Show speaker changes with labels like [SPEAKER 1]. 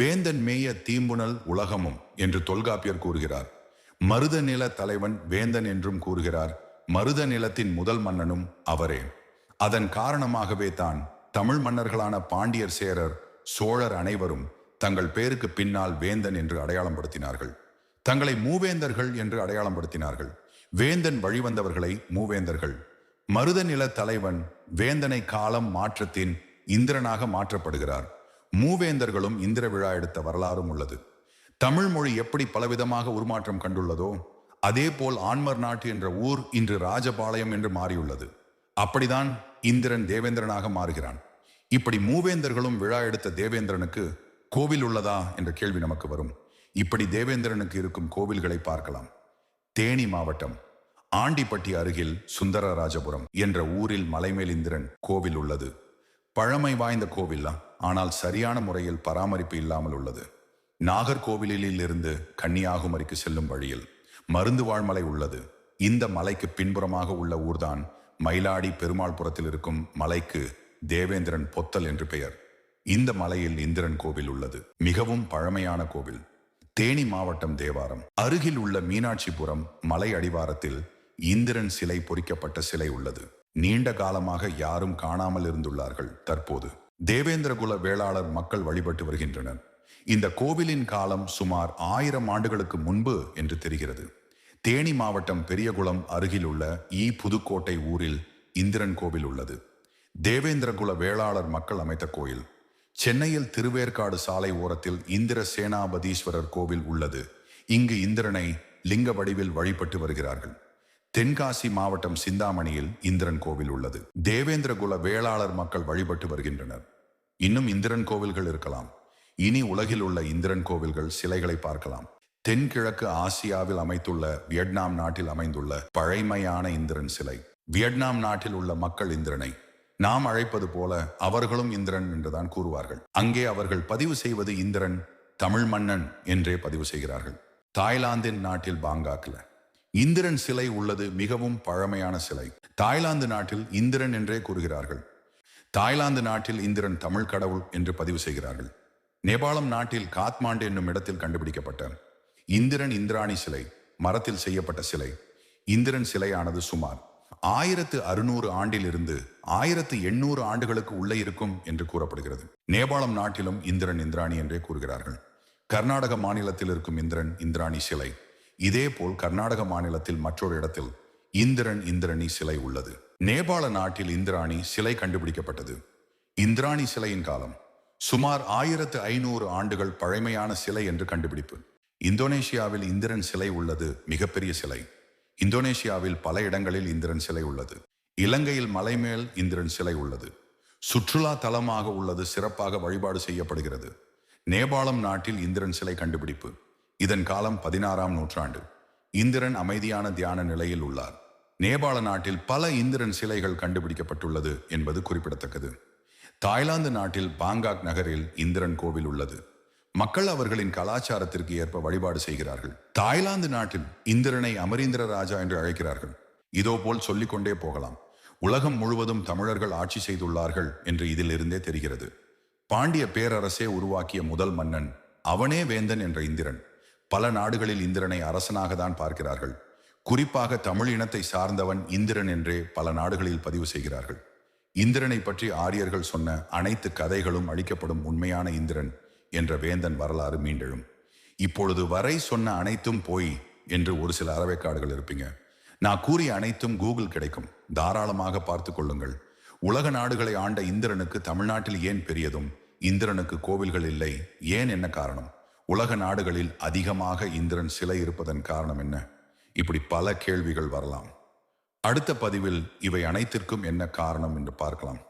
[SPEAKER 1] வேந்தன் மேய தீம்புணல் உலகமும் என்று தொல்காப்பியர் கூறுகிறார். மருத நில தலைவன் வேந்தன் என்றும் கூறுகிறார். மருத நிலத்தின் முதல் மன்னனும் அவரே. அதன் காரணமாகவே தான் தமிழ் மன்னர்களான பாண்டியர் சேரர் சோழர் அனைவரும் தங்கள் பேருக்கு பின்னால் வேந்தன் என்று அடையாளம் படுத்தினார்கள் தங்களை மூவேந்தர்கள் என்று அடையாளம் படுத்தினார்கள் வேந்தன் வழிவந்தவர்களை மூவேந்தர்கள். மருத நில தலைவன் வேந்தனை காலம் மாற்றத்தின் இந்திரனாக மாற்றப்படுகிறார். மூவேந்தர்களும் இந்திர விழா எடுத்த வரலாறும் உள்ளது. தமிழ் மொழி எப்படி பலவிதமாக உருமாற்றம் கண்டுள்ளதோ அதே போல் ஆன்மர் நாட்டு என்ற ஊர் இன்று ராஜபாளையம் என்று மாறியுள்ளது. அப்படிதான் இந்திரன் தேவேந்திரனாக மாறுகிறான். இப்படி மூவேந்தர்களும் விழா எடுத்த தேவேந்திரனுக்கு கோவில் உள்ளதா என்ற கேள்வி நமக்கு வரும். இப்படி தேவேந்திரனுக்கு இருக்கும் கோவில்களை பார்க்கலாம். தேனி மாவட்டம் ஆண்டிப்பட்டி அருகில் சுந்தரராஜபுரம் என்ற ஊரில் மலைமேல் இந்திரன் கோவில் உள்ளது. பழமை வாய்ந்த கோவில் ஆனால் சரியான முறையில் பராமரிப்பு இல்லாமல் உள்ளது. நாகர்கோவிலில் இருந்து கன்னியாகுமரிக்கு செல்லும் வழியில் மருந்து வாழ்மலை உள்ளது. இந்த மலைக்கு பின்புறமாக உள்ள ஊர்தான் மயிலாடி பெருமாள்புரத்தில் இருக்கும் மலைக்கு தேவேந்திரன் பொத்தல் என்று பெயர். இந்த மலையில் இந்திரன் கோவில் உள்ளது. மிகவும் பழமையான கோவில். தேனி மாவட்டம் தேவாரம். அருகில் உள்ள மீனாட்சிபுரம் மலை அடிவாரத்தில் இந்திரன் சிலை பொறிக்கப்பட்ட சிலை உள்ளது. நீண்ட காலமாக யாரும் காணாமல் இருந்துள்ளார்கள் தற்போது. தேவேந்திரகுல வேளாளர் மக்கள் வழிபட்டு வருகின்றனர். இந்த கோவிலின் காலம் சுமார் ஆயிரம் ஆண்டுகளுக்கு முன்பு என்று தெரிகிறது. தேனி மாவட்டம் பெரியகுளம் அருகிலுள்ள ஈ புதுக்கோட்டை ஊரில் இந்திரன் கோவில் உள்ளது. தேவேந்திரகுல வேளாளர் மக்கள் அமைத்த கோயில். சென்னையில் திருவேற்காடு சாலை ஓரத்தில் இந்திர சேனாபதீஸ்வரர் கோவில் உள்ளது. இங்கு இந்திரனை லிங்க வடிவில் வழிபட்டு வருகிறார்கள். தென்காசி மாவட்டம் சிந்தாமணியில் இந்திரன் கோவில் உள்ளது. தேவேந்திரகுல வேளாளர் மக்கள் வழிபட்டு வருகின்றனர். இன்னும் இந்திரன் கோவில்கள் இருக்கலாம். இனி உலகில் உள்ள இந்திரன் கோவில்கள் சிலைகளை பார்க்கலாம். தென்கிழக்கு ஆசியாவில் அமைத்துள்ள வியட்நாம் நாட்டில் அமைந்துள்ள பழைமையான இந்திரன் சிலை. வியட்நாம் நாட்டில் உள்ள மக்கள் இந்திரனை நாம் அழைப்பது போல அவர்களும் இந்திரன் என்றுதான் கூறுவார்கள். அங்கே அவர்கள் பதிவு செய்வது இந்திரன் தமிழ் மன்னன் என்றே பதிவு செய்கிறார்கள். தாய்லாந்தின் நாட்டில் பாங்காக்ல இந்திரன் சிலை உள்ளது மிகவும் பழமையான சிலை. தாய்லாந்து நாட்டில் இந்திரன் என்றே கூறுகிறார்கள். தாய்லாந்து நாட்டில் இந்திரன் தமிழ் கடவுள் என்று பதிவு செய்கிறார்கள். நேபாளம் நாட்டில் காத்மாண்டு என்னும் இடத்தில் கண்டுபிடிக்கப்பட்ட இந்திரன் இந்திராணி சிலை மரத்தில் செய்யப்பட்ட சிலை இந்திரன் சிலையானது சுமார் ஆயிரத்து அறுநூறு ஆண்டிலிருந்து ஆயிரத்து எண்ணூறு ஆண்டுகளுக்கு உள்ளே இருக்கும் என்று கூறப்படுகிறது. நேபாளம் நாட்டிலும் இந்திரன் இந்திராணி என்றே கூறுகிறார்கள். கர்நாடக மாநிலத்தில் இருக்கும் இந்திரன் இந்திராணி சிலை இதேபோல் கர்நாடக மாநிலத்தில் மற்றொரு இடத்தில் இந்திரன் இந்திரணி சிலை உள்ளது. நேபாள நாட்டில் இந்திராணி சிலை கண்டுபிடிக்கப்பட்டது. இந்திராணி சிலையின் காலம் சுமார் ஆயிரத்து ஐநூறு ஆண்டுகள் பழமையான சிலை என்று கண்டுபிடிப்பு. இந்தோனேஷியாவில் இந்திரன் சிலை உள்ளது மிகப்பெரிய சிலை. இந்தோனேஷியாவில் பல இடங்களில் இந்திரன் சிலை உள்ளது. இலங்கையில் மலைமேல் இந்திரன் சிலை உள்ளது. சுற்றுலா தலமாக உள்ளது சிறப்பாக வழிபாடு செய்யப்படுகிறது. நேபாளம் நாட்டில் இந்திரன் சிலை கண்டுபிடிப்பு. இதன் காலம் பதினாறாம் நூற்றாண்டு. இந்திரன் அமைதியான தியான நிலையில் உள்ளார். நேபாள நாட்டில் பல இந்திரன் சிலைகள் கண்டுபிடிக்கப்பட்டுள்ளது என்பது குறிப்பிடத்தக்கது. தாய்லாந்து நாட்டில் பாங்காக் நகரில் இந்திரன் கோவில் உள்ளது. மக்கள் அவர்களின் கலாச்சாரத்திற்கு ஏற்ப வழிபாடு செய்கிறார்கள். தாய்லாந்து நாட்டில் இந்திரனை அமரீந்திர ராஜா என்று அழைக்கிறார்கள். இதோ போல் சொல்லிக்கொண்டே போகலாம். உலகம் முழுவதும் தமிழர்கள் ஆட்சி செய்துள்ளார்கள் என்று இதிலிருந்தே தெரிகிறது. பாண்டிய பேரரசே உருவாக்கிய முதல் மன்னன் அவனே வேந்தன் என்ற இந்திரன். பல நாடுகளில் இந்திரனை அரசனாக தான் பார்க்கிறார்கள். குறிப்பாக தமிழ் இனத்தை சார்ந்தவன் இந்திரன் என்றே பல நாடுகளில் பதிவு செய்கிறார்கள். இந்திரனை பற்றி ஆரியர்கள் சொன்ன அனைத்து கதைகளும் அளிக்கப்படும் உண்மையான இந்திரன் என்ற வேந்தன் வரலாறு மீண்டெழும். இப்பொழுது வரை சொன்ன அனைத்தும் போய் என்று ஒரு சில அறவைக்காடுகள் இருப்பீங்க. நான் கூறிய அனைத்தும் கூகுள் கிடைக்கும். தாராளமாக பார்த்து கொள்ளுங்கள். உலக நாடுகளை ஆண்ட இந்திரனுக்கு தமிழ்நாட்டில் ஏன் பெரியதும்? இந்திரனுக்கு கோவில்கள் இல்லை. ஏன் என்ன காரணம்? உலக நாடுகளில் அதிகமாக இந்திரன் சிலை இருப்பதன் காரணம் என்ன? இப்படி பல கேள்விகள் வரலாம். அடுத்த பதிவில் இவை அனைத்திற்கும் என்ன காரணம் என்று பார்க்கலாம்.